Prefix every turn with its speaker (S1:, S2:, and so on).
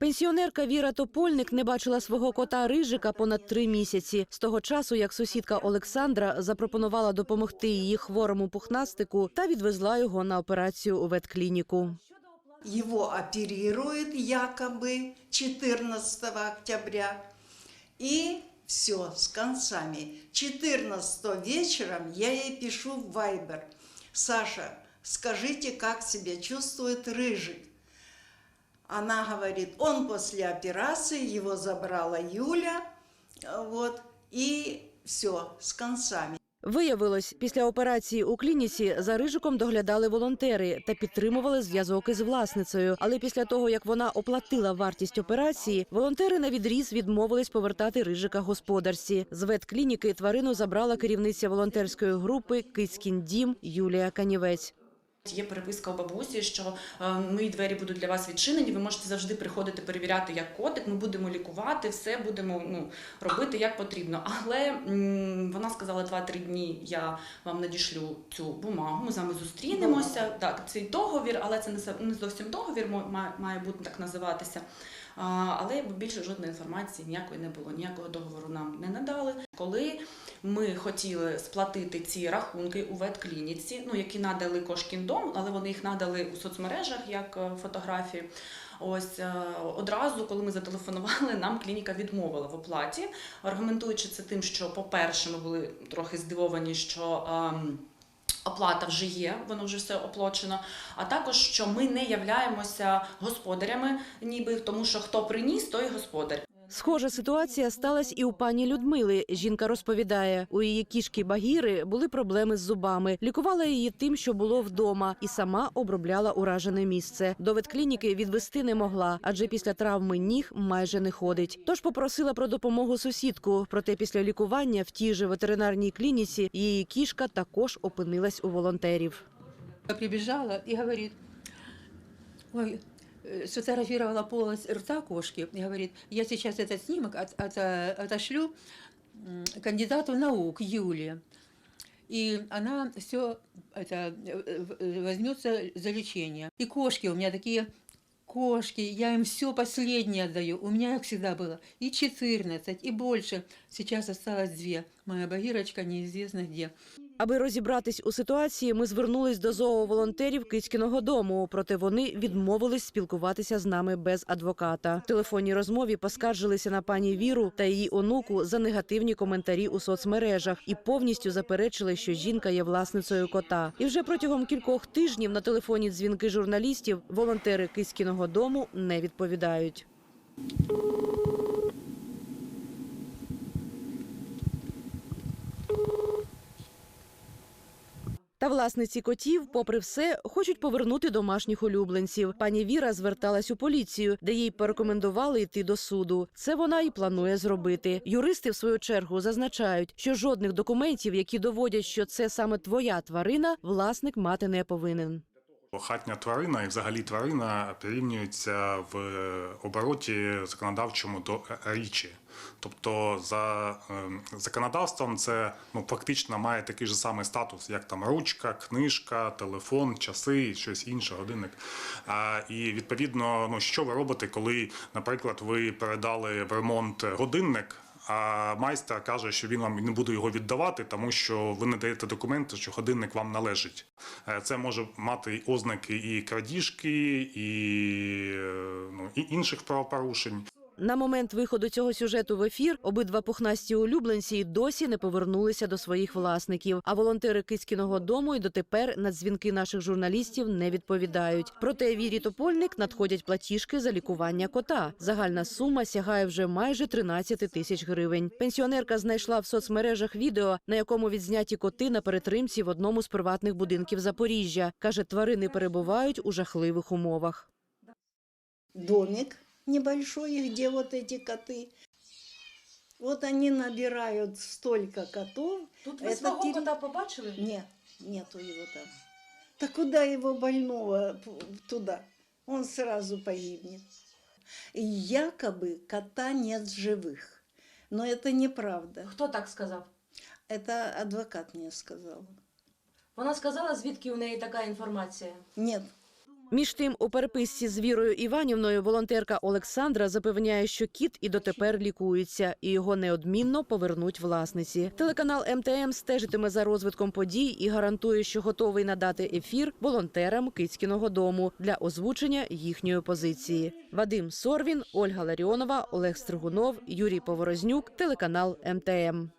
S1: Пенсіонерка Віра Топольник не бачила свого кота Рижика понад три місяці. З того часу, як сусідка Олександра запропонувала допомогти її хворому пухнастику та відвезла його на операцію у ветклініку.
S2: Его оперируют якобы 14 октября. И все, с концами. 14 вечером я ей пишу в Вайбер. Саша, скажите, как себя чувствует Рыжик? Она говорит, он после операции, его забрала Юля, вот, и все, с концами.
S1: Виявилось, після операції у клініці за рижиком доглядали волонтери та підтримували зв'язок із власницею. Але після того, як вона оплатила вартість операції, волонтери на відріз відмовились повертати рижика господарці. З ветклініки тварину забрала керівниця волонтерської групи Кицькін дім Юлія Канівець.
S3: Є переписка у бабусі, що е, мої двері будуть для вас відчинені. Ви можете завжди приходити перевіряти як котик. Ми будемо лікувати, все будемо ну робити як потрібно. Але м, вона сказала 2-3 дні. Я вам надішлю цю бумагу. Ми з вами зустрінемося. Так, цей договір, але це не зовсім договір, має, має бути так називатися. А, але більше жодної інформації ніякої не було, ніякого договору нам не надали. Коли ми хотіли сплатити ці рахунки у ветклініці, ну які надали Кошкіндом, але вони їх надали у соцмережах як е, фотографії. Ось е, одразу, коли ми зателефонували, нам клініка відмовила в оплаті, аргументуючи це тим, що, по-перше, ми були трохи здивовані, що. ем, Оплата вже є, воно вже все оплачено. А також що ми не являємося господарями, ніби тому, що хто приніс, той господар.
S1: Схожа ситуація сталася і у пані Людмили. Жінка розповідає, у її кішки Багіри були проблеми з зубами. Лікувала її тим, що було вдома, і сама обробляла уражене місце. До ветклініки відвести не могла, адже після травми ніг майже не ходить. Тож попросила про допомогу сусідку. Проте після лікування в тій же ветеринарній клініці її кішка також опинилась у волонтерів.
S4: прибежала и говорит, ой, сфотографировала полость рта кошки и говорит, я сейчас этот снимок от- от- отошлю м, кандидату наук Юле. И она все это э, э, возьмется за лечение. И кошки у меня такие кошки, я им все последнее отдаю. У меня их всегда было и 14, и больше. Сейчас осталось две. Моя багирочка неизвестно где.
S1: Аби розібратись у ситуації, ми звернулись до зооволонтерів Кицькіного дому. Проте вони відмовились спілкуватися з нами без адвоката. В телефонній розмові поскаржилися на пані Віру та її онуку за негативні коментарі у соцмережах і повністю заперечили, що жінка є власницею кота. І вже протягом кількох тижнів на телефонні дзвінки журналістів волонтери Кицькіного дому не відповідають. Власниці котів, попри все, хочуть повернути домашніх улюбленців. Пані Віра зверталась у поліцію, де їй порекомендували йти до суду. Це вона і планує зробити. Юристи, в свою чергу, зазначають, що жодних документів, які доводять, що це саме твоя тварина, власник мати не повинен.
S5: Хатня тварина і взагалі тварина порівнюються в обороті законодавчому до річі. Тобто за ем, законодавством це ну, фактично має такий же самий статус, як там ручка, книжка, телефон, часи, щось інше, годинник. А, і відповідно, ну, що ви робите, коли, наприклад, ви передали в ремонт годинник, а майстер каже, що він вам не буде його віддавати, тому що ви не даєте документи, що годинник вам належить. Е, Це може мати ознаки і крадіжки, і, е, ну, і інших правопорушень.
S1: На момент виходу цього сюжету в ефір обидва пухнасті улюбленці досі не повернулися до своїх власників. А волонтери Кицькіного дому й дотепер на дзвінки наших журналістів не відповідають. Проте Вірі Топольник надходять платіжки за лікування кота. Загальна сума сягає вже майже 13 тисяч гривень. Пенсіонерка знайшла в соцмережах відео, на якому відзняті коти на перетримці в одному з приватних будинків Запоріжжя. каже, тварини перебувають у жахливих умовах.
S2: домик небольшой, где вот эти коты. Вот они набирают столько котов.
S1: Тут
S2: ви свого кота
S1: побачили?
S2: Нет, нету его там. Да куда его больного п- туда? Он сразу погибнет. И якобы кота нет живых. Но это неправда.
S6: Хто так сказав?
S2: Это адвокат мне сказал.
S6: Вона сказала, звідки у неї така інформація.
S2: Нет,
S1: Між тим, у переписці з Вірою Іванівною волонтерка Олександра запевняє, що кіт і дотепер лікується, і його неодмінно повернуть власниці. Телеканал МТМ стежитиме за розвитком подій і гарантує, що готовий надати ефір волонтерам Кицькіного дому для озвучення їхньої позиції. Вадим Сорвін, Ольга Ларіонова, Олег Стригунов, Юрій Поворознюк, телеканал МТМ.